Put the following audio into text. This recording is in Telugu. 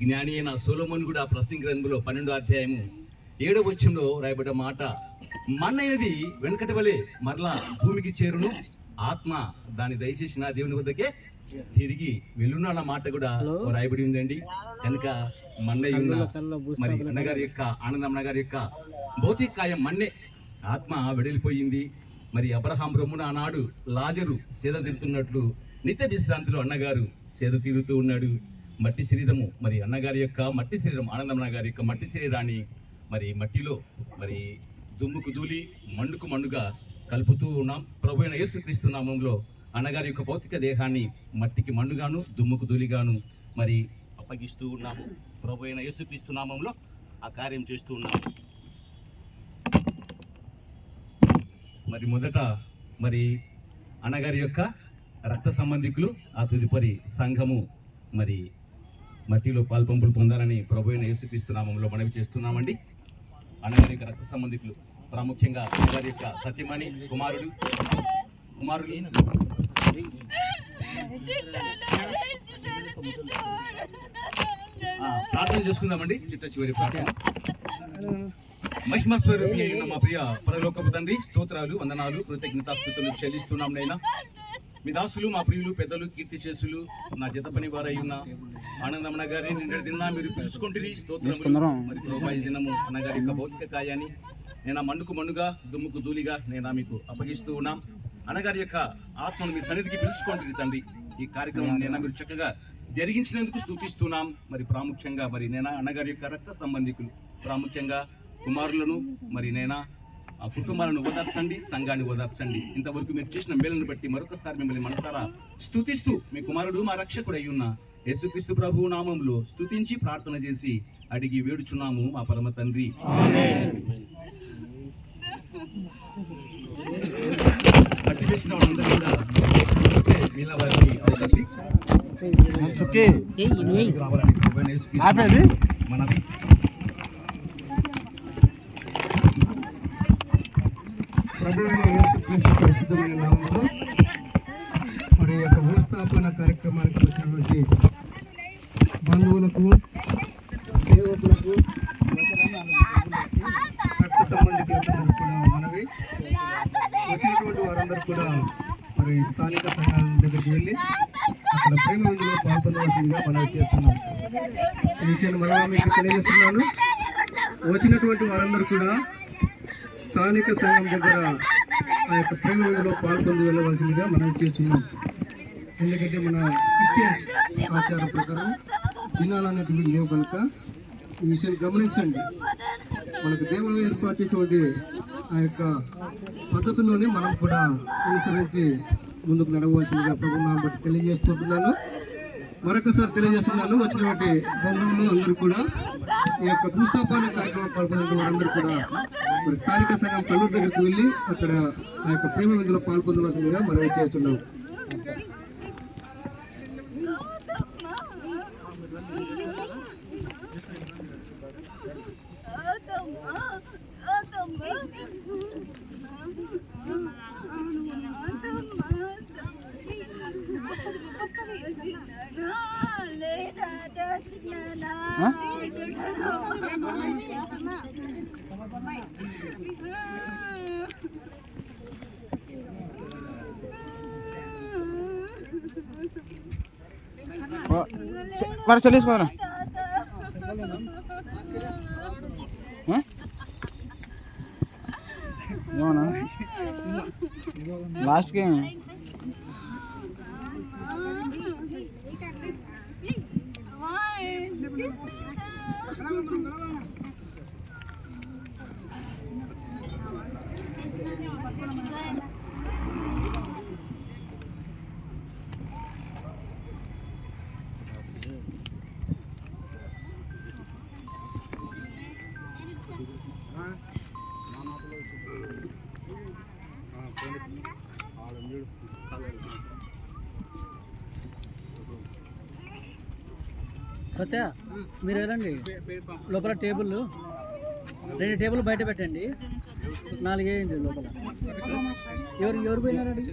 జ్ఞాని అయిన సోలోమోన్ కూడా ప్రసంగ గ్రంథంలో పన్నెండో అధ్యాయము ఏడో వచ్చంలో రాయబడ్డ మాట మన్నైనది వెనకటి వలె మరలా భూమికి చేరును. ఆత్మ దాన్ని దయచేసి నా దేవుని వద్దకే తిరిగి వెళ్ళును అన్న మాట కూడా రాయబడి ఉందండి. కనుక మన్నయ్య ఉన్న మరి అన్నగారి యొక్క ఆనందం అన్నగారి యొక్క భౌతిక కాయం మన్నే. ఆత్మ వెడలిపోయింది. మరి అబ్రహాం రొమ్మున ఆనాడు లాజరు సేద తీరుతున్నట్లు నిత్య విశ్రాంతిలో అన్నగారు సేద తీరుతూ ఉన్నాడు. మట్టి శరీరము మరి అన్నగారి యొక్క మట్టి శరీరం ఆనందం అన్నగారి యొక్క మట్టి శరీరాన్ని మరి మట్టిలో మరి దుమ్ముకు దూలి మండుకు మండుగా కలుపుతూ ఉన్నాం. ప్రభు అయిన యేసుక్రీస్తు నామంలో అన్నగారి యొక్క భౌతిక దేహాన్ని మట్టికి మన్నుగాను దుమ్ముకు దూలిగాను మరి అప్పగిస్తూ ఉన్నాము. ప్రభు అయిన యేసుక్రీస్తు నామంలో ఆ కార్యం చేస్తూ ఉన్నాము. మరి మొదట మరి అన్నగారి యొక్క రక్త సంబంధికులు ఆ తదుపరి సంఘము మరి మట్టిలో పాల్పంపులు పొందాలని ప్రభు అయిన నామంలో మనవి చేస్తున్నామండి. అనేక రక్త సంబంధికులు ప్రాముఖ్యంగా వారి యొక్క సత్యమణి కుమారుడు. కుమారుడు? ప్రార్థన చేసుకుందామండి. చిట్ట చివరి ప్రార్థన. మహిమ స్వరూపి అయిన మా ప్రియ పరలోకపు తండ్రి స్తోత్రాలు వందనాలు కృతజ్ఞతాస్థుతులు చెల్లిస్తున్నాం నైనా మీ దాసులు మా ప్రియులు పెద్దలు కీర్తి చేసులు నా జత పని వారై ఉన్న ఆనందమన్న గారి నిన్నటి దిన మీరు పిలుచుకుంటుని స్తోత్రములు. మరి దినము అన్నగారి యొక్క భౌతిక కాయాన్ని నేను మన్నుకు మన్నుగా దుమ్ముకు ధూళిగా నేను మీకు అప్పగిస్తూ ఉన్నాం. అన్నగారి యొక్క ఆత్మను మీ సన్నిధికి పిలుచుకుంటుంది తండ్రి. ఈ కార్యక్రమం నేను మీరు చక్కగా జరిగించినందుకు స్థుతిస్తున్నాం మరి ప్రాముఖ్యంగా మరి నేను అన్నగారి యొక్క రక్త సంబంధికులు ప్రాముఖ్యంగా కుమారులను మరి నేనా ఆ కుటుంబాలను ఓదార్చండి సంఘాన్ని ఓదార్చండి. ఇంతవరకు మీరు చేసిన మేలను బట్టి మరొకసారి మిమ్మల్ని మనసారా స్తుతిస్తూ మీ కుమారుడు మా రక్షకుడు అయ్యున్న యేసుక్రీస్తు ప్రభు నామంలో స్తుతించి ప్రార్థన చేసి అడిగి వేడుచున్నాము మా పరమ తండ్రి. అట్టి చేసిన వాళ్ళందరూ కూడా వస్తే మీలా వారికి అవకాశం చుక్కి రావాలని ప్రభువైన యేసుక్రీస్తు ఆపేది మనవి ప్రభువైన యేసుక్రీస్తు పరిశుద్ధమైన నామంలో మరి యొక్క భూస్థాపన కార్యక్రమానికి వచ్చినటువంటి బంధువులకు సేవకులకు రక్త సంబంధికులకు కూడా మనవి. వచ్చినటువంటి వారందరూ కూడా మరి స్థానిక సంఘాల దగ్గరికి వెళ్ళి అక్కడ ప్రేమ విందులో పాల్గొనవలసిందిగా మనవి చేస్తున్నాం. ఈ విషయాన్ని మరలా మీకు తెలియజేస్తున్నాను. వచ్చినటువంటి వారందరూ కూడా స్థానిక సంఘం దగ్గర ఆ యొక్క ప్రేమలో పాల్గొని వెళ్ళవలసిందిగా మనం చేస్తున్నాం. ఎందుకంటే మన క్రిస్టియన్స్ ఆచారం ప్రకారం దినాలన్నటువంటి లేవు కనుక ఈ విషయాన్ని గమనించండి. మనకు దేవుడు ఏర్పాటు చేసినటువంటి ఆ యొక్క పద్ధతిలోనే మనం కూడా అనుసరించి ముందుకు నడవలసిందిగా ప్రభుత్వం బట్టి తెలియజేస్తుంటున్నాను మరొకసారి తెలియజేస్తున్నాను వచ్చినటువంటి బంధువులు అందరూ కూడా ఈ యొక్క భూస్థాపన కార్యక్రమం పాల్గొన్న వారందరూ కూడా మరి స్థానిక సంఘం కల్లూరు దగ్గరికి వెళ్ళి అక్కడ ఆ యొక్క ప్రేమ విందులో పాల్పొందవలసిందిగా మనం చేస్తున్నాం. మరి చెల్లిసుకోరా ఏమన్నా లాస్ట్కి సత్య మీరు వెళ్ళండి. లోపల టేబుల్. రెండు టేబుల్ బయట పెట్టండి. నాలుగు వేయండి లోపల. ఎవరు ఎవరు పోయినారండి?